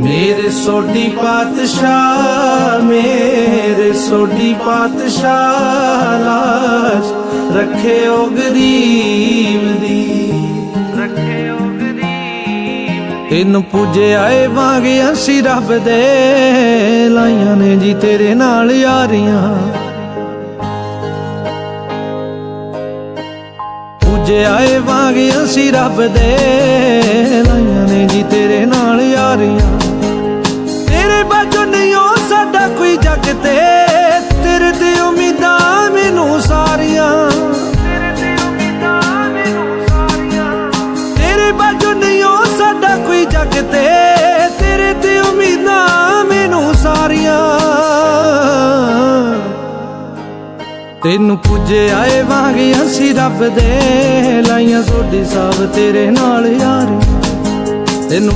ਮੇਰੇ ਸੋਢੀ ਪਾਤਸ਼ਾਹ ਮੇਰੇ ਸੋਢੀ ਪਾਤਸ਼ਾਹ ਲਾਜ ਰੱਖਿਓ ਗਰੀਬ ਦੀ। ਰੱਖਿਓ ਗਰੀਬ ਇਹਨੂੰ ਪੂਜੇ ਆਏ ਵਾਂਗੇ ਅਸੀਂ ਰੱਬ ਦੇ ਲਾਈਆਂ ਨੇ ਜੀ ਤੇਰੇ ਨਾਲ ਯਾਰੀਆਂ। ਪੂਜੇ ਆਏ ਵਾਂਗੇ ਅਸੀਂ ਰੱਬ ਦੇ ਲਾਈਆਂ ਨੇ ਜੀ ਤੇਰੇ ਨਾਲ ਯਾਰੀਆਂ। ਨਹੀਂ ਉਹ ਸਾਡਾ ਕੋਈ ਜੱਗ ਤੇ। ਤੇਰੇ ਤੇ ਉਮੀਦਾਂ ਮੈਨੂੰ ਸਾਰੀਆਂ। ਤੈਨੂੰ ਪੁੱਜੇ ਆਏ ਵਾਂਗੇ ਅਸੀਂ ਰੱਬ ਦੇ। ਲਾਈਆਂ ਸੋਡੀ ਸਭ ਤੇਰੇ ਨਾਲ ਯਾਰ। ਤੈਨੂੰ